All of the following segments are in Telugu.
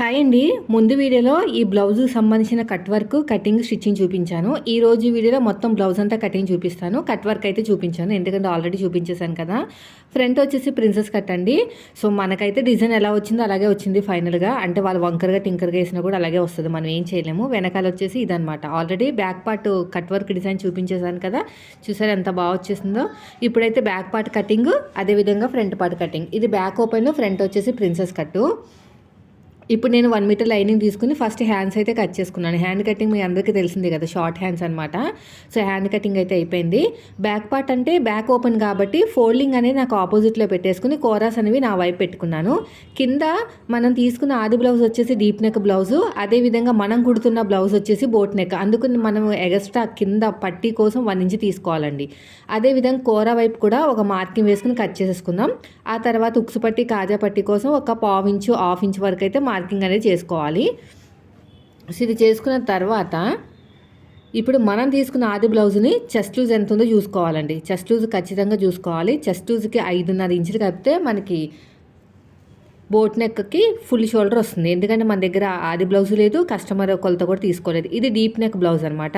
హాయ్ అండి. ముందు వీడియోలో ఈ బ్లౌజ్కి సంబంధించిన కట్ వర్క్ కటింగ్ స్టిచ్చింగ్ చూపించాను. ఈ రోజు వీడియోలో మొత్తం బ్లౌజ్ అంతా కటింగ్ చూపిస్తాను. కట్ వర్క్ అయితే చూపించాను. ఎందుకంటే ఆల్రెడీ చూపించేశాను కదా. ఫ్రంట్ వచ్చేసి ప్రిన్సెస్ కట్ అండి. సో మనకైతే డిజైన్ ఎలా వచ్చిందో అలాగే వచ్చింది ఫైనల్గా అంటే వాళ్ళు వంకరగా టింకర్గా వేసినా కూడా అలాగే వస్తుంది. మనం ఏం చేయలేము. వెనకాల వచ్చేసి ఇదనమాట already back part cut work design చూపించేశాను కదా. చూసారు ఎంత బాగా వచ్చేసిందో? ఇప్పుడైతే బ్యాక్ పార్ట్ కటింగ్ అదేవిధంగా ఫ్రంట్ పార్ట్ కటింగ్ ఇది బ్యాక్ ఓపెన్ ఫ్రంట్ వచ్చేసి ప్రిన్సెస్ కట్టు ఇప్పుడు నేను వన్ మీటర్ లైనింగ్ తీసుకుని ఫస్ట్ హ్యాండ్స్ అయితే కట్ చేసుకున్నాను. హ్యాండ్ కటింగ్ మీ అందరికీ తెలిసిందే కదా షార్ట్ హ్యాండ్స్ అనమాట సో హ్యాండ్ కటింగ్ అయితే అయిపోయింది. బ్యాక్ పార్ట్ అంటే బ్యాక్ ఓపెన్ కాబట్టి ఫోల్డింగ్ అనేది నాకు ఆపోజిట్లో పెట్టేసుకుని కోరాస్ అనేవి నా వైపు పెట్టుకున్నాను. కింద మనం తీసుకున్న ఆది బ్లౌజ్ వచ్చేసి డీప్ నెక్ బ్లౌజు అదేవిధంగా మనం కుడుతున్న బ్లౌజ్ వచ్చేసి బోట్ నెక్ అందుకని మనం ఎగస్ట్రా కింద పట్టీ కోసం వన్ ఇంచ్ తీసుకోవాలండి. అదేవిధంగా కోర వైపు కూడా ఒక మార్కింగ్ వేసుకుని కట్ చేసేసుకుందాం. ఆ తర్వాత ఉక్సు పట్టి కాజా పట్టి కోసం ఒక పావు ఇంచు హాఫ్ ఇంచ్ వరకు అయితే మార్కింగ్ అనేది చేసుకోవాలి. సో ఇది చేసుకున్న తర్వాత ఇప్పుడు మనం తీసుకున్న ఆది బ్లౌజ్ని చెస్ట్ లూజ్ ఎంత ఉందో చూసుకోవాలండి. చెస్ట్ లూజ్ ఖచ్చితంగా చూసుకోవాలి. చెస్ట్ లూజ్కి ఐదున్నర ఇంచులు కలిపితే మనకి బోట్ నెక్కి ఫుల్ షోల్డర్ వస్తుంది. ఎందుకంటే మన దగ్గర ఆది బ్లౌజ్ లేదు కస్టమర్ కొలత కూడా తీసుకోలేదు. ఇది డీప్ నెక్ బ్లౌజ్ అనమాట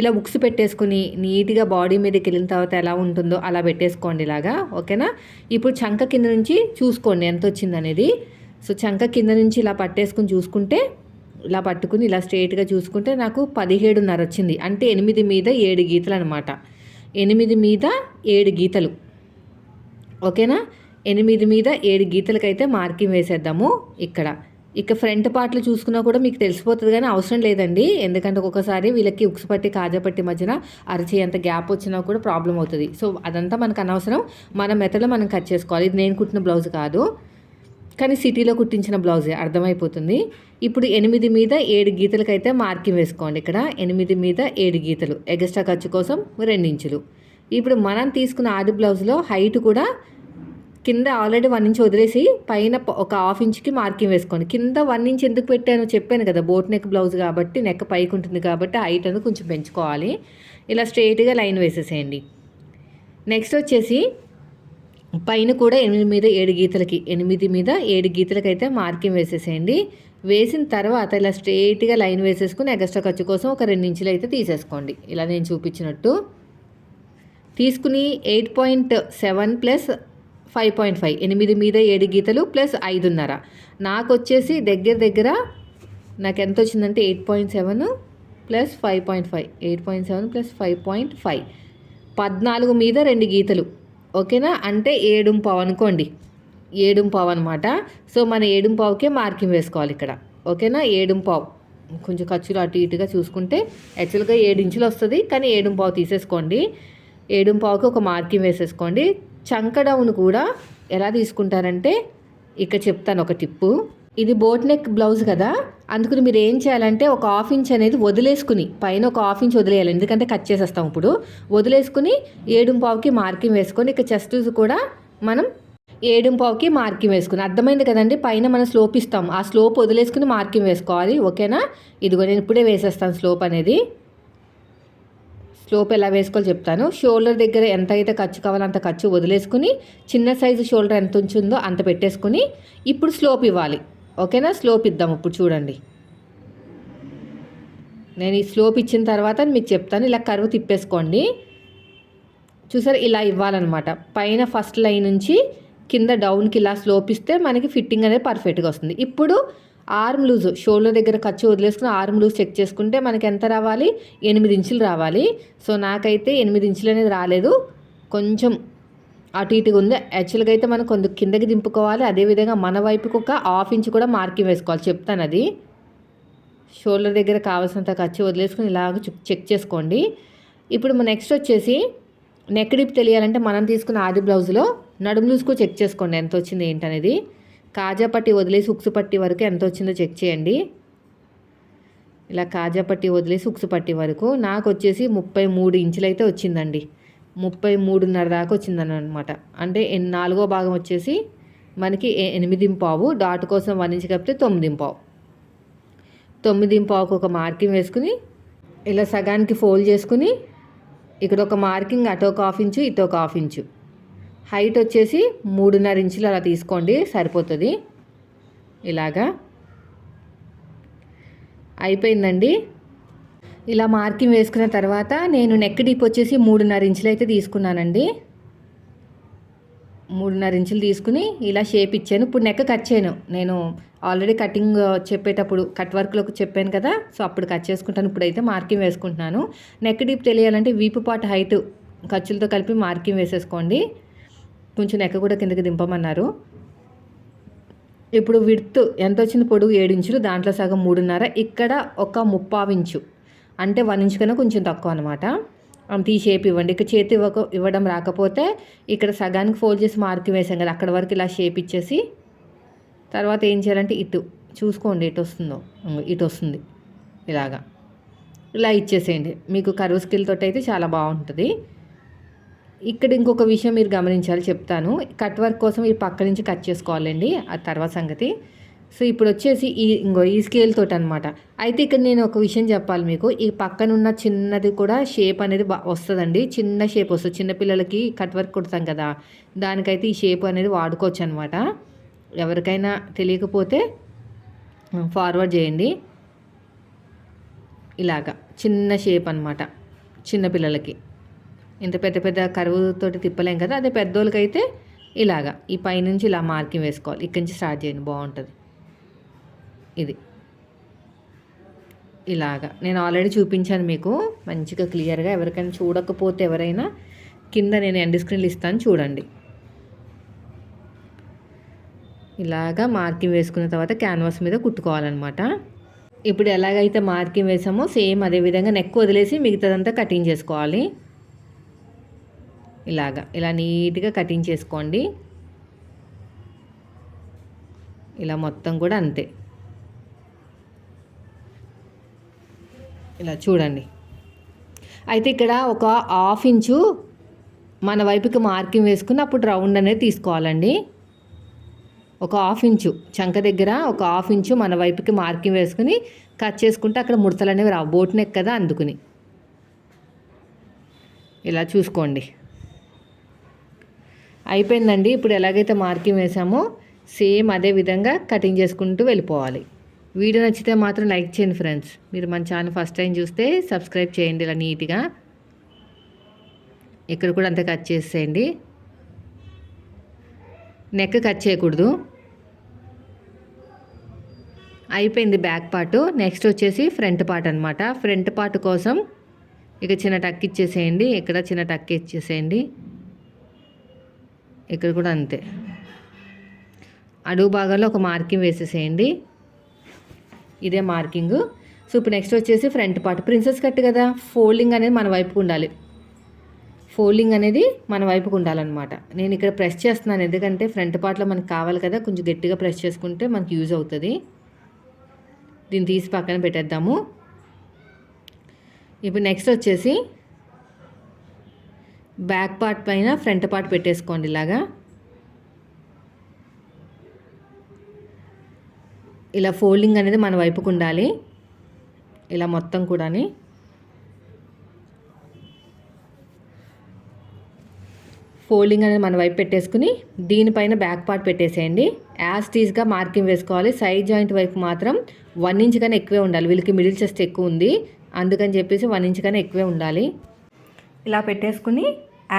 ఇలా బుక్స్ పెట్టేసుకుని నీట్గా బాడీ మీదకి వెళ్ళిన తర్వాత ఎలా ఉంటుందో అలా పెట్టేసుకోండి ఇలాగా. ఓకేనా? ఇప్పుడు చంక కింద నుంచి చూసుకోండి ఎంత వచ్చింది అనేది సో చంక కింద నుంచి ఇలా పట్టేసుకుని చూసుకుంటే ఇలా పట్టుకుని ఇలా స్ట్రైట్గా చూసుకుంటే నాకు పదిహేడున్నర వచ్చింది. అంటే ఎనిమిది మీద ఏడు గీతలు అనమాట ఎనిమిది మీద ఏడు గీతలు. ఓకేనా? ఎనిమిది మీద ఏడు గీతలకైతే మార్కింగ్ వేసేద్దాము ఇక్కడ. ఇక ఫ్రంట్ పార్ట్లు చూసుకున్నా కూడా మీకు తెలిసిపోతుంది కానీ అవసరం లేదండి. ఎందుకంటే ఒక్కొక్కసారి వీళ్ళకి ఉక్సు పట్టి కాజపట్టి మధ్యన అరచి అంత గ్యాప్ వచ్చినా కూడా ప్రాబ్లం అవుతుంది. సో అదంతా మనకు అనవసరం. మన మెథడ్లో మనం కట్ చేసుకోవాలి. ఇది నేను కుట్టిన బ్లౌజ్ కాదు. కానీ సిటీలో కుట్టించిన బ్లౌజే అర్థమైపోతుంది. ఇప్పుడు ఎనిమిది మీద ఏడు గీతలకైతే మార్కింగ్ వేసుకోండి ఇక్కడ. ఎనిమిది మీద ఏడు గీతలు. ఎగస్ట్రా ఖర్చు కోసం రెండించులు. ఇప్పుడు మనం తీసుకున్న ఆది బ్లౌజ్లో హైట్ కూడా కింద ఆల్రెడీ వన్ ఇంచ్ వదిలేసి పైన ఒక హాఫ్ ఇంచ్కి మార్కింగ్ వేసుకోండి. కింద వన్ ఇంచ్ ఎందుకు పెట్టాను చెప్పాను కదా బోట్ నెక్ బ్లౌజ్ కాబట్టి నెక్ పైకి ఉంటుంది కాబట్టి హైట్ అనేది కొంచెం పెంచుకోవాలి. ఇలా స్ట్రైట్గా లైన్ వేసేసేయండి. నెక్స్ట్ వచ్చేసి పైన కూడా ఎనిమిది మీద ఏడు గీతలకి ఎనిమిది మీద ఏడు గీతలకి అయితే మార్కింగ్ వేసేసేయండి. వేసిన తర్వాత ఇలా స్ట్రైట్గా లైన్ వేసేసుకుని ఎగస్ట్రా ఖర్చు కోసం ఒక రెండు ఇంచులు అయితే తీసేసుకోండి. ఇలా నేను చూపించినట్టు. తీసుకుని eight point seven plus five point five ఎనిమిది మీద ఏడు గీతలు ప్లస్ ఐదున్నర. నాకు వచ్చేసి దగ్గర దగ్గర నాకు ఎంత వచ్చిందంటే eight point seven plus five point five eight point seven plus five point five. పద్నాలుగు మీద రెండు గీతలు. ఓకేనా? అంటే ఏడుంపావు అనుకోండి. ఏడుంపావు అనమాట సో మన ఏడుంపావుకే మార్కింగ్ వేసుకోవాలి ఇక్కడ. ఓకేనా? ఏడుంపావు కొంచెం ఖర్చులు అటు ఇటుగా చూసుకుంటే యాక్చువల్గా ఏడు ఇంచులు వస్తుంది. కానీ ఏడుంపావు తీసేసుకోండి. ఏడుంపావుకి ఒక మార్కింగ్ వేసేసుకోండి. చంకడౌన్ కూడా ఎలా తీసుకుంటారంటే ఇక్కడ చెప్తాను ఒక టిప్పు. ఇది బోట్ నెక్ బ్లౌజ్ కదా? అందుకని మీరు ఏం చేయాలంటే ఒక హాఫ్ ఇంచ్ అనేది వదిలేసుకుని పైన ఒక హాఫ్ ఇంచ్ వదిలేయాలి. ఎందుకంటే కట్ చేసేస్తాం ఇప్పుడు. వదిలేసుకుని ఏడుంపావుకి మార్కింగ్ వేసుకొని ఇక చెస్ట్ కూడా మనం ఏడుంపావుకి మార్కింగ్ వేసుకుని. అర్థమైంది కదండి? పైన మనం స్లోప్ ఇస్తాం. ఆ స్లోప్ వదిలేసుకుని మార్కింగ్ వేసుకోవాలి. ఓకేనా? ఇదిగో నేను ఇప్పుడే వేసేస్తాను స్లోప్ అనేది. స్లోప్ ఎలా వేసుకోవాలో చెప్తాను. షోల్డర్ దగ్గర ఎంత అయితే ఖర్చు కావాలో అంత ఖర్చు వదిలేసుకుని చిన్న సైజు షోల్డర్ ఎంత ఉంచుందో అంత పెట్టేసుకుని ఇప్పుడు స్లోప్ ఇవ్వాలి. ఓకేనా? స్లోప్ ఇద్దాం ఇప్పుడు చూడండి. నేను ఈ స్లోప్ ఇచ్చిన తర్వాత మీకు చెప్తాను. ఇలా కరువు తిప్పేసుకోండి. చూసారు? ఇలా ఇవ్వాలన్నమాట. పైన ఫస్ట్ లైన్ నుంచి కింద డౌన్కి ఇలా స్లోప్ ఇస్తే మనకి ఫిట్టింగ్ అనేది పర్ఫెక్ట్గా వస్తుంది. ఇప్పుడు ఆర్మ్ లూజ్ షోల్డర్ దగ్గర ఖర్చు వదిలేసుకుని ఆర్మ్ లూజ్ చెక్ చేసుకుంటే మనకి ఎంత రావాలి? ఎనిమిది ఇంచులు రావాలి. సో నాకైతే ఎనిమిది ఇంచులు అనేది రాలేదు. కొంచెం అటు ఇటుగా ఉంది. యాక్చువల్గా అయితే మనం కొంత కిందకి దింపుకోవాలి. అదేవిధంగా మన వైపుకి ఒక హాఫ్ ఇంచ్ కూడా మార్కింగ్ వేసుకోవాలి. చెప్తాను అది. షోల్డర్ దగ్గర కావాల్సినంత ఖర్చు వదిలేసుకుని ఇలాగ చెక్ చేసుకోండి. ఇప్పుడు నెక్స్ట్ వచ్చేసి నెక్ డిప్ తెలియాలంటే మనం తీసుకున్న ఆది బ్లౌజ్లో నడుము లూజ్కు చెక్ చేసుకోండి. ఎంత వచ్చింది ఏంటనేది కాజా పట్టి వదిలేసి ఉక్సు పట్టి వరకు ఎంత వచ్చిందో చెక్ చేయండి. ఇలా కాజా పట్టి వదిలేసి ఉక్సు పట్టి వరకు. నాకు వచ్చేసి ముప్పై మూడు ఇంచులైతే వచ్చిందండి. ముప్పై మూడున్నర దాకా వచ్చిందని అనమాట అంటే నాలుగో భాగం వచ్చేసి మనకి ఎనిమిది పావు డాట్ కోసం వన్ ఇంచ్ కప్పితే తొమ్మిది పావు. తొమ్మిది పావుకు ఒక మార్కింగ్ వేసుకుని ఇలా సగానికి ఫోల్డ్ చేసుకుని ఇక్కడ ఒక మార్కింగ్ అటు ఒక హాఫ్ ఇంచు ఇటు ఒక హాఫ్ ఇంచు. హైట్ వచ్చేసి మూడున్నర ఇంచులు అలా తీసుకోండి సరిపోతుంది. ఇలాగా. అయిపోయిందండి. ఇలా మార్కింగ్ వేసుకున్న తర్వాత నేను నెక్ డీప్ వచ్చేసి మూడున్నర ఇంచులు అయితే తీసుకున్నానండి. మూడున్నర ఇంచులు తీసుకుని ఇలా షేప్ ఇచ్చాను. ఇప్పుడు నెక్ కట్ చేయను. నేను ఆల్రెడీ కటింగ్ చెప్పేటప్పుడు కట్ వర్క్లోకి చెప్పాను కదా సో అప్పుడు కట్ చేసుకుంటాను. ఇప్పుడైతే మార్కింగ్ వేసుకుంటున్నాను. నెక్ డీప్ తెలియాలంటే వీపు పాట హైట్ ఖర్చులతో కలిపి మార్కింగ్ వేసేసుకోండి. కొంచెం నెక్క కూడా కిందకి దింపమన్నారు. ఇప్పుడు విడ్త్ ఎంత వచ్చింది పొడుగు ఏడు ఇంచులు దాంట్లో సగం మూడున్నర. ఇక్కడ ఒక ముప్పావు ఇంచు. అంటే వన్ ఇంచ్ కన్నా కొంచెం తక్కువ అనమాట తీసి షేప్ ఇవ్వండి. ఇక చేతి ఇవ్వక ఇవ్వడం రాకపోతే ఇక్కడ సగానికి ఫోల్డ్ చేసి మార్కింగ్ వేసాం కదా అక్కడ వరకు ఇలా షేప్ ఇచ్చేసి తర్వాత ఏం చేయాలంటే ఇటు చూసుకోండి ఇటు వస్తుందో. ఇటు వస్తుంది. ఇలాగా. ఇలా ఇచ్చేసేయండి. మీకు కరువు స్కిల్ తోటి అయితే చాలా బాగుంటుంది. ఇక్కడ ఇంకొక విషయం మీరు గమనించాలి చెప్తాను. కట్ వర్క్ కోసం ఈ పక్క నుంచి కట్ చేసుకోవాలండి. ఆ తర్వాత సంగతి. సో ఇప్పుడు వచ్చేసి ఈ ఇంకో ఈ స్కేల్ తోటి అనమాట అయితే ఇక్కడ నేను ఒక విషయం చెప్పాలి మీకు. ఈ పక్కనున్న చిన్నది కూడా షేప్ అనేది బా వస్తుందండి. చిన్న షేప్ వస్తుంది. చిన్నపిల్లలకి కట్ వర్క్ కుడతాం కదా. దానికైతే ఈ షేప్ అనేది వాడుకోవచ్చు అనమాట ఎవరికైనా తెలియకపోతే ఫార్వర్డ్ చేయండి. ఇలాగా. చిన్న షేప్ అనమాట చిన్నపిల్లలకి ఇంత పెద్ద పెద్ద కరువుతోటి తిప్పలేం కదా. అదే పెద్దోళ్ళకైతే ఇలాగా. ఈ పైనుంచి ఇలా మార్కింగ్ వేసుకోవాలి. ఇక్కడి నుంచి స్టార్ట్ చేయండి. బాగుంటుంది. ఇది. ఇలాగా. నేను ఆల్రెడీ చూపించాను మీకు. మంచిగా క్లియర్గా ఎవరికైనా చూడకపోతే ఎవరైనా కింద నేను ఎండ్ స్క్రీన్లు ఇస్తాను చూడండి. ఇలాగా మార్కింగ్ వేసుకున్న తర్వాత క్యాన్వాస్ మీద కుట్టుకోవాలన్నమాట. ఇప్పుడు ఎలాగైతే మార్కింగ్ వేసామో సేమ్ అదే విధంగా నెక్ వదిలేసి మిగతాదంతా కటింగ్ చేసుకోవాలి. ఇలాగా. ఇలా నీట్గా కటింగ్ చేసుకోండి. ఇలా మొత్తం కూడా అంతే. ఇలా చూడండి. అయితే ఇక్కడ ఒక హాఫ్ ఇంచు మన వైపుకి మార్కింగ్ వేసుకుని అప్పుడు రౌండ్ అనేది తీసుకోవాలండి. ఒక హాఫ్ ఇంచు చంక దగ్గర ఒక హాఫ్ ఇంచు మన వైపుకి మార్కింగ్ వేసుకుని కట్ చేసుకుంటే అక్కడ ముడతలు అనేవి రావు. బోట్ నెక్ కదా అందుకుని. ఇలా చూసుకోండి. అయిపోయిందండి. ఇప్పుడు ఎలాగైతే మార్కింగ్ వేసామో సేమ్ అదే విధంగా కటింగ్ చేసుకుంటూ వెళ్ళిపోవాలి. వీడియో నచ్చితే మాత్రం లైక్ చేయండి ఫ్రెండ్స్. మీరు మన ఛానల్ ఫస్ట్ టైం చూస్తే సబ్స్క్రైబ్ చేయండి ఇలా నీట్గా. ఇక్కడ కూడా అంతా కట్ చేసేయండి. నెక్ కట్ చేయకూడదు. అయిపోయింది బ్యాక్ పార్ట్. నెక్స్ట్ వచ్చేసి ఫ్రంట్ పార్ట్ అనమాట ఫ్రంట్ పార్ట్ కోసం ఇక చిన్న టక్ ఇచ్చేసేయండి. ఇక్కడ చిన్న టక్ ఇచ్చేసేయండి. ఇక్కడ కూడా అంతే. అడుగు భాగంలో ఒక మార్కింగ్ వేసేసేయండి. ఇదే మార్కింగ్. సో ఇప్పుడు నెక్స్ట్ వచ్చేసి ఫ్రంట్ పార్ట్ ప్రిన్సెస్ కట్ కదా? ఫోల్డింగ్ అనేది మన వైపుకు ఉండాలి. ఫోల్డింగ్ అనేది మన వైపుకు ఉండాలన్నమాట. నేను ఇక్కడ ప్రెస్ చేస్తున్నాను. ఎందుకంటే ఫ్రంట్ పార్ట్లో మనకు కావాలి కదా? కొంచెం గట్టిగా ప్రెస్ చేసుకుంటే మనకి యూజ్ అవుతుంది. దీన్ని తీసి పక్కన పెట్టేద్దాము. ఇప్పుడు నెక్స్ట్ వచ్చేసి బ్యాక్ పార్ట్ పైన ఫ్రంట్ పార్ట్ పెట్టేసుకోండి ఇలాగా. ఇలా ఫోల్డింగ్ అనేది మన వైపుకు ఉండాలి. ఇలా మొత్తం కూడాని. ఫోల్డింగ్ అనేది మన వైపు పెట్టేసుకుని దీనిపైన బ్యాక్ పార్ట్ పెట్టేసేయండి. యాజ్ టీజ్గా మార్కింగ్ వేసుకోవాలి. సైడ్ జాయింట్ వైపు మాత్రం వన్ ఇంచ్ కన్నా ఎక్కువే ఉండాలి. వీళ్ళకి మిడిల్ చెస్ట్ ఎక్కువ ఉంది. అందుకని చెప్పేసి వన్ ఇంచ్ కన్నా ఎక్కువే ఉండాలి. ఇలా పెట్టేసుకుని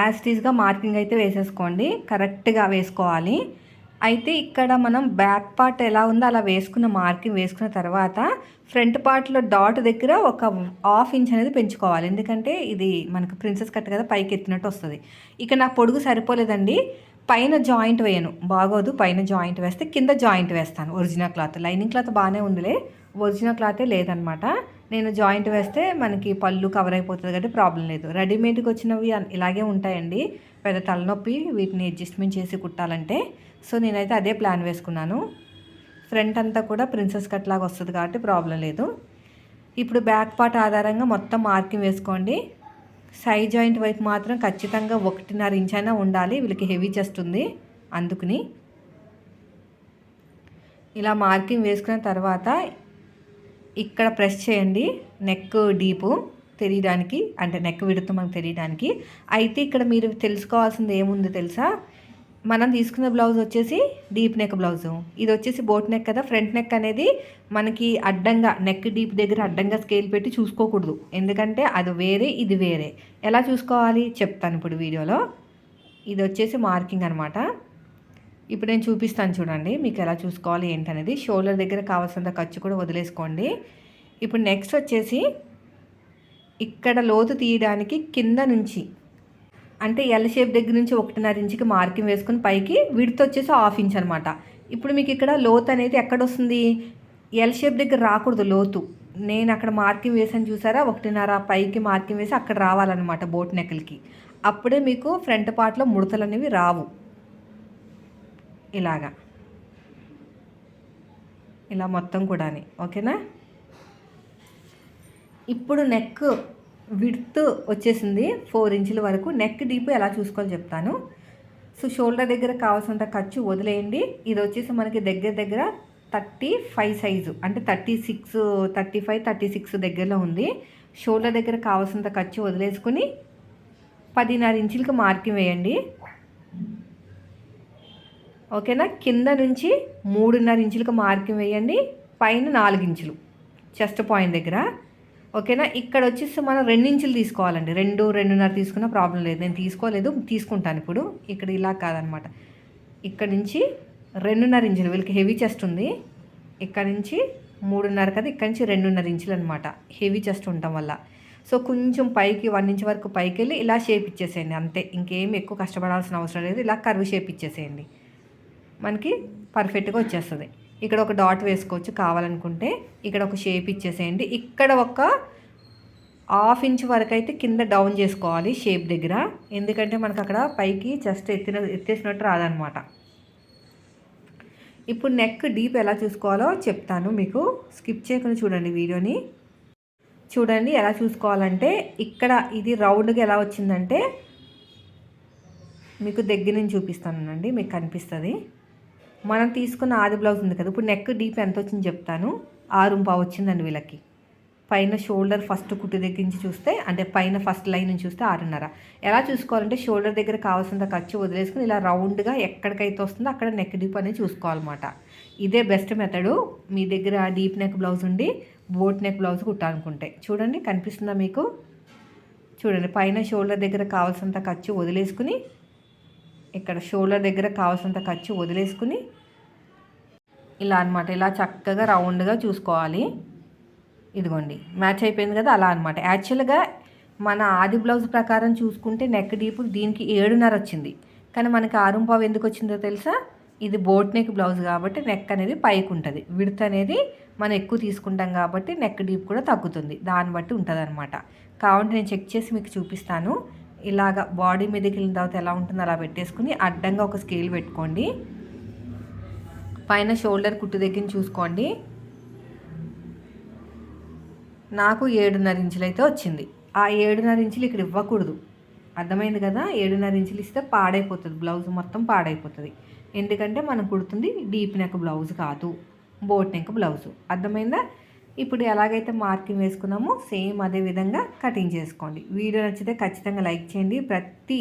యాజ్ టీజ్గా మార్కింగ్ అయితే వేసేసుకోండి. కరెక్ట్గా వేసుకోవాలి. అయితే ఇక్కడ మనం బ్యాక్ పార్ట్ ఎలా ఉందో అలా వేసుకున్న మార్కింగ్ వేసుకున్న తర్వాత ఫ్రంట్ పార్ట్లో డాట్ దగ్గర ఒక హాఫ్ ఇంచ్ అనేది పెంచుకోవాలి. ఎందుకంటే ఇది మనకు ప్రిన్సెస్ కట్ కదా పైకి ఎత్తినట్టు వస్తుంది. ఇక నా పొడుగు సరిపోలేదండి. పైన జాయింట్ వేయను. బాగోదు పైన జాయింట్ వేస్తే కింద జాయింట్ వేస్తాను. Original cloth. లైనింగ్ క్లాత్ బాగానే ఉందిలే. ఒరిజినల్ క్లాతే లేదనమాట. నేను జాయింట్ వేస్తే మనకి పళ్ళు కవర్ అయిపోతుంది కాబట్టి ప్రాబ్లం లేదు. రెడీమేడ్కి వచ్చినవి ఇలాగే ఉంటాయండి. పెద్ద తలనొప్పి వీటిని అడ్జస్ట్మెంట్ చేసి కుట్టాలంటే. సో నేనైతే అదే ప్లాన్ వేసుకున్నాను. ఫ్రంట్ అంతా కూడా ప్రిన్సెస్ కట్ లాగా వస్తుంది కాబట్టి ప్రాబ్లం లేదు. ఇప్పుడు బ్యాక్ పార్ట్ ఆధారంగా మొత్తం మార్కింగ్ వేసుకోండి. సైడ్ జాయింట్ వైపు మాత్రం ఖచ్చితంగా ఒకటిన్నర ఇంచ్ అయినా ఉండాలి. వీళ్ళకి హెవీ చెస్ట్ ఉంది అందుకుని. ఇలా మార్కింగ్ వేసుకున్న తర్వాత ఇక్కడ ప్రెస్ చేయండి. నెక్ డీపు తెలియడానికి అంటే నెక్ విడుతూ మనకు తెలియడానికి. అయితే ఇక్కడ మీరు తెలుసుకోవాల్సింది ఏముంది తెలుసా? మనం తీసుకున్న బ్లౌజ్ వచ్చేసి డీప్ నెక్ బ్లౌజు. ఇది వచ్చేసి బోట్ నెక్ కదా ఫ్రంట్ నెక్ అనేది మనకి అడ్డంగా నెక్ డీప్ దగ్గర అడ్డంగా స్కేల్ పెట్టి చూసుకోకూడదు. ఎందుకంటే అది వేరే ఇది వేరే. ఎలా చూసుకోవాలి? చెప్తాను ఇప్పుడు వీడియోలో. ఇది వచ్చేసి మార్కింగ్ అనమాట ఇప్పుడు నేను చూపిస్తాను చూడండి మీకు ఎలా చూసుకోవాలి ఏంటనేది. షోల్డర్ దగ్గర కావాల్సినంత ఖర్చు కూడా వదిలేసుకోండి. ఇప్పుడు నెక్స్ట్ వచ్చేసి ఇక్కడ లోతు తీయడానికి కింద నుంచి అంటే ఎల్ షేప్ దగ్గర నుంచి ఒకటిన్నర ఇంచుకి మార్కింగ్ వేసుకుని పైకి విడత్ వచ్చేసి హాఫ్ ఇంచ్ అనమాట ఇప్పుడు మీకు ఇక్కడ లోతు అనేది ఎక్కడ వస్తుంది ఎల్ షేప్ దగ్గర రాకూడదు లోతు. నేను అక్కడ మార్కింగ్ వేసాను చూసారా? ఒకటిన్నర పైకి మార్కింగ్ వేసి అక్కడ రావాలన్నమాట బోట్ నెక్కలకి అప్పుడే మీకు ఫ్రంట్ పార్ట్లో ముడతలు అనేవి రావు. ఇలాగా. ఇలా మొత్తం కూడా ఓకేనా? ఇప్పుడు నెక్ విడ్త్ వచ్చేసింది ఫోర్ ఇంచుల వరకు. నెక్ డీప్ ఎలా చూసుకోవాలో చెప్తాను. సో షోల్డర్ దగ్గర కావాల్సినంత ఖర్చు వదిలేయండి. ఇది వచ్చేసి మనకి దగ్గర దగ్గర థర్టీ ఫైవ్ సైజు. అంటే thirty six thirty five thirty six దగ్గరలో ఉంది. షోల్డర్ దగ్గర కావాల్సినంత ఖర్చు వదిలేసుకుని పదిన్నర ఇంచులకి మార్కింగ్ వేయండి. ఓకేనా? కింద నుంచి మూడున్నర ఇంచులకు మార్కింగ్ వేయండి. పైన నాలుగు ఇంచులు. చెస్ట్ పాయింట్ దగ్గర. ఓకేనా? ఇక్కడ వచ్చేసి మనం రెండు ఇంచులు తీసుకోవాలండి. రెండు రెండున్నర తీసుకున్న ప్రాబ్లం లేదు. నేను తీసుకోలేదు తీసుకుంటాను ఇప్పుడు. ఇక్కడ ఇలా కాదనమాట. ఇక్కడ నుంచి రెండున్నర ఇంచులు వీళ్ళకి హెవీ చెస్ట్ ఉంది. ఇక్కడ నుంచి మూడున్నర కదా ఇక్కడ నుంచి రెండున్నర ఇంచులు అనమాట హెవీ చెస్ట్ ఉండటం వల్ల. సో కొంచెం పైకి వన్ ఇంచ్ వరకు పైకి వెళ్ళి ఇలా షేప్ ఇచ్చేసేయండి. అంతే. ఇంకేం ఎక్కువ కష్టపడాల్సిన అవసరం లేదు. ఇలా కర్వ్ షేప్ ఇచ్చేసేయండి. మనకి పర్ఫెక్ట్గా వచ్చేస్తుంది. ఇక్కడ ఒక డాట్ వేసుకోవచ్చు కావాలనుకుంటే. ఇక్కడ ఒక షేప్ ఇచ్చేసేయండి. ఇక్కడ ఒక హాఫ్ ఇంచ్ వరకు అయితే కింద డౌన్ చేసుకోవాలి షేప్ దగ్గర. ఎందుకంటే మనకు అక్కడ పైకి జస్ట్ ఎత్తిన ఎత్తేసినట్టు రాదనమాట ఇప్పుడు నెక్ డీప్ ఎలా చూసుకోవాలో చెప్తాను మీకు. స్కిప్ చేయకుండా చూడండి వీడియోని. చూడండి ఎలా చూసుకోవాలంటే ఇక్కడ ఇది రౌండ్గా ఎలా వచ్చిందంటే మీకు దగ్గర నుంచి చూపిస్తానండి మీకు కనిపిస్తుంది. మనం తీసుకున్న ఆది బ్లౌజ్ ఉంది కదా ఇప్పుడు నెక్ డీప్ ఎంత వచ్చింది చెప్తాను. ఆరు పావు వచ్చిందండి వీళ్ళకి. పైన షోల్డర్ ఫస్ట్ కుట్టు దగ్గర నుంచి చూస్తే అంటే పైన ఫస్ట్ లైన్ నుంచి చూస్తే ఆరున్నర. ఎలా చూసుకోవాలంటే షోల్డర్ దగ్గర కావాల్సినంత ఖర్చు వదిలేసుకుని ఇలా రౌండ్గా ఎక్కడికైతే వస్తుందో అక్కడ నెక్ డీప్ అనేది చూసుకోవాలన్నమాట. ఇదే బెస్ట్ మెథడు మీ దగ్గర డీప్ నెక్ బ్లౌజ్ ఉండి బోట్ నెక్ బ్లౌజ్ కుట్టాలనుకుంటే. చూడండి కనిపిస్తుందా మీకు? చూడండి పైన షోల్డర్ దగ్గర కావాల్సినంత ఖర్చు వదిలేసుకుని ఇక్కడ షోల్డర్ దగ్గర కావాల్సినంత ఖర్చు వదిలేసుకుని ఇలా అనమాట ఇలా చక్కగా రౌండ్గా చూసుకోవాలి. ఇదిగోండి. మ్యాచ్ అయిపోయింది కదా అలా అనమాట యాక్చువల్గా మన ఆది బ్లౌజ్ ప్రకారం చూసుకుంటే నెక్ డీప్ దీనికి ఏడున్నర వచ్చింది. కానీ మనకి ఆరుంపావు ఎందుకు వచ్చిందో తెలుసా? ఇది బోట్ నెక్ బ్లౌజ్ కాబట్టి నెక్ అనేది పైకి ఉంటుంది. విడత అనేది మనం ఎక్కువ తీసుకుంటాం కాబట్టి నెక్ డీప్ కూడా తగ్గుతుంది. దాన్ని బట్టి ఉంటుంది అనమాట కాబట్టి నేను చెక్ చేసి మీకు చూపిస్తాను. ఇలాగ బాడీ మీదకి వెళ్ళిన తర్వాత ఎలా ఉంటుందో అలా పెట్టేసుకుని అడ్డంగా ఒక స్కేల్ పెట్టుకోండి. పైన షోల్డర్ కుట్టు దగ్గర చూసుకోండి. నాకు ఏడున్నర ఇంచులు అయితే వచ్చింది. ఆ ఏడున్నర ఇంచులు ఇక్కడ ఇవ్వకూడదు. అర్థమైంది కదా? ఏడున్నర ఇంచులు ఇస్తే పాడైపోతుంది. బ్లౌజ్ మొత్తం పాడైపోతుంది. ఎందుకంటే మనం కుడుతుంది డీప్ నెక్ బ్లౌజ్ కాదు. Boat neck blouse. అర్థమైందా? ఇప్పుడు ఎలాగైతే మార్కింగ్ వేసుకున్నామో సేమ్ అదే విధంగా కటింగ్ చేసుకోండి. వీడియో నచ్చితే ఖచ్చితంగా లైక్ చేయండి. ప్రతి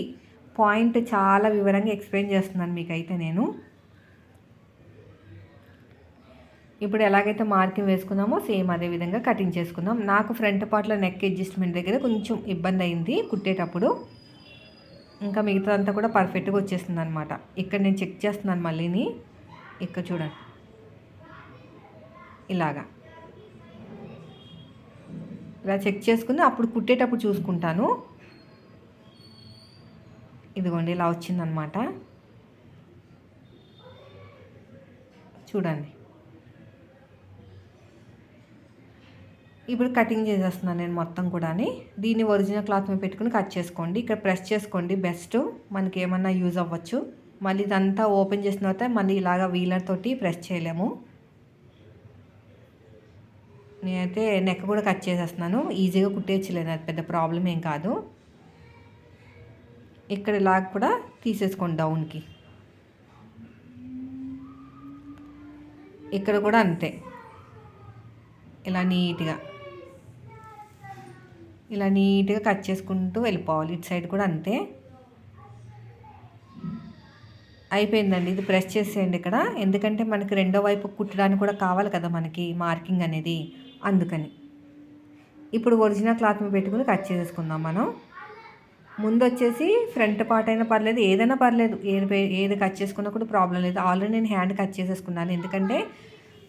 పాయింట్ చాలా వివరంగా ఎక్స్ప్లెయిన్ చేస్తున్నాను మీకైతే నేను. ఇప్పుడు ఎలాగైతే మార్కింగ్ వేసుకున్నామో సేమ్ అదే విధంగా కటింగ్ చేసుకుందాం. నాకు ఫ్రంట్ పార్ట్లో నెక్ అడ్జస్ట్మెంట్ దగ్గర కొంచెం ఇబ్బంది అయింది కుట్టేటప్పుడు. ఇంకా మిగతాదంతా కూడా పర్ఫెక్ట్గా వచ్చేస్తుంది అనమాట ఇక్కడ నేను చెక్ చేస్తున్నాను మళ్ళీని. ఇక్కడ చూడండి. ఇలాగా. ఇలా చెక్ చేసుకుని అప్పుడు కుట్టేటప్పుడు చూసుకుంటాను. ఇదిగోండి ఇలా వచ్చిందనమాట. చూడండి. ఇప్పుడు కటింగ్ చేసేస్తున్నాను నేను మొత్తం కూడా దీన్ని ఒరిజినల్ క్లాత్ మీద పెట్టుకుని కట్ చేసుకోండి. ఇక్కడ ప్రెస్ చేసుకోండి. బెస్ట్. మనకి ఏమన్నా యూజ్ అవ్వచ్చు. మళ్ళీ ఇదంతా ఓపెన్ చేసిన తర్వాత మళ్ళీ ఇలాగ వీలర్ తోటి ప్రెస్ చేయలేము. నేనైతే నెక్ కూడా కట్ చేసేస్తున్నాను. ఈజీగా కుట్టేయచ్చులేదు అది పెద్ద ప్రాబ్లం ఏం కాదు. ఇక్కడ ఇలా కూడా తీసేసుకోండి డౌన్కి. ఇక్కడ కూడా అంతే. ఇలా నీట్గా. ఇలా నీట్గా కట్ చేసుకుంటూ వెళ్ళిపోవాలి. ఇటు సైడ్ కూడా అంతే. అయిపోయిందండి. ఇది ప్రెస్ చేసేయండి ఇక్కడ. ఎందుకంటే మనకి రెండో వైపు కుట్టడానికి కూడా కావాలి కదా మనకి మార్కింగ్ అనేది. అందుకని. ఇప్పుడు ఒరిజినల్ క్లాత్ మీద పెట్టుకుని కట్ చేసేసుకుందాం మనం. ముందు వచ్చేసి ఫ్రంట్ పార్ట్ అయినా పర్లేదు ఏదైనా పర్లేదు. ఏది ఏది కట్ చేసుకున్నా కూడా ప్రాబ్లం లేదు. ఆల్రెడీ నేను హ్యాండ్ కట్ చేసేసుకున్నాను. ఎందుకంటే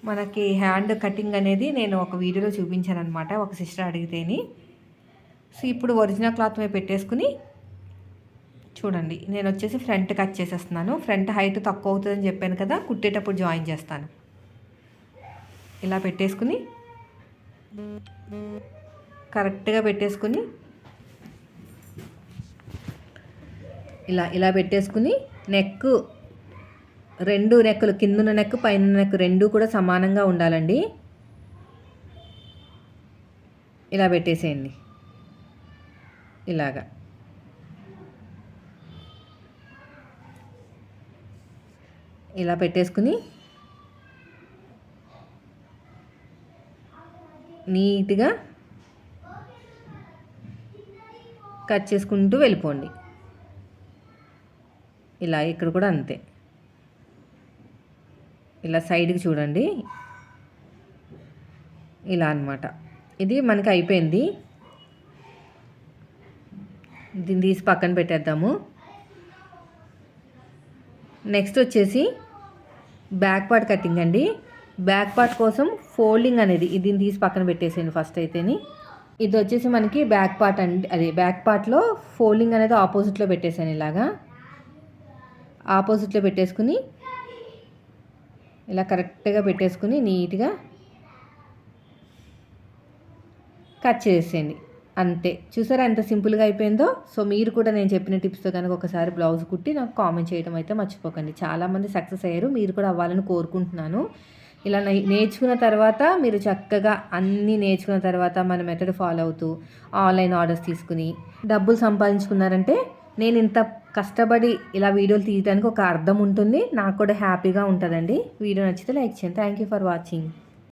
మనకి హ్యాండ్ కటింగ్ అనేది నేను ఒక వీడియోలో చూపించాను అనమాట ఒక సిస్టర్ అడిగితేని. సో ఇప్పుడు ఒరిజినల్ క్లాత్ మీద పెట్టేసుకుని చూడండి. నేను వచ్చేసి ఫ్రంట్ కట్ చేసేస్తున్నాను. ఫ్రంట్ హైట్ తక్కువ అవుతుందని చెప్పాను కదా కుట్టేటప్పుడు జాయిన్ చేస్తాను. ఇలా పెట్టేసుకుని కరెక్ట్గా పెట్టేసుకుని ఇలా ఇలా పెట్టేసుకుని నెక్ రెండు నెక్కులు కిందున్న నెక్ పైన నెక్ రెండు కూడా సమానంగా ఉండాలండి. ఇలా పెట్టేసేయండి. ఇలాగా. ఇలా పెట్టేసుకుని నీట్గా కట్ చేసుకుంటూ వెళ్ళిపోండి. ఇలా ఇక్కడ కూడా అంతే. ఇలా సైడ్కి చూడండి. ఇలా అన్నమాట. ఇది మనకి అయిపోయింది. దీన్ని తీసి పక్కన పెట్టేద్దాము. నెక్స్ట్ వచ్చేసి బ్యాక్ పార్ట్ కటింగ్ అండి. బ్యాక్ పార్ట్ కోసం ఫోల్డింగ్ అనేది దీన్ని తీసి పక్కన పెట్టేసేయండి ఫస్ట్ అయితేని. ఇది వచ్చేసి మనకి బ్యాక్ పార్ట్ అండి అది బ్యాక్ పార్ట్లో ఫోల్డింగ్ అనేది ఆపోజిట్లో పెట్టేసాను ఇలాగా. ఆపోజిట్లో పెట్టేసుకుని ఇలా కరెక్ట్గా పెట్టేసుకుని నీట్గా కట్ చేసేయండి. అంతే. చూసారా ఎంత సింపుల్గా అయిపోయిందో? సో మీరు కూడా నేను చెప్పిన టిప్స్తో కనుక ఒకసారి బ్లౌజ్ కుట్టి నాకు కామెంట్ చేయడం అయితే మర్చిపోకండి. చాలామంది సక్సెస్ అయ్యారు. మీరు కూడా అవ్వాలని కోరుకుంటున్నాను. ఇలా నేర్చుకున్న తర్వాత మీరు చక్కగా అన్నీ నేర్చుకున్న తర్వాత మన మెథడ్ ఫాలో అవుతూ ఆన్లైన్ ఆర్డర్స్ తీసుకుని డబ్బులు సంపాదించుకున్నారంటే నేను ఇంత కష్టపడి ఇలా వీడియోలు తీయడానికి ఒక అర్థం ఉంటుంది. నాకు కూడా హ్యాపీగా ఉంటుందండి. వీడియో నచ్చితే లైక్ చేయండి. Thank you for watching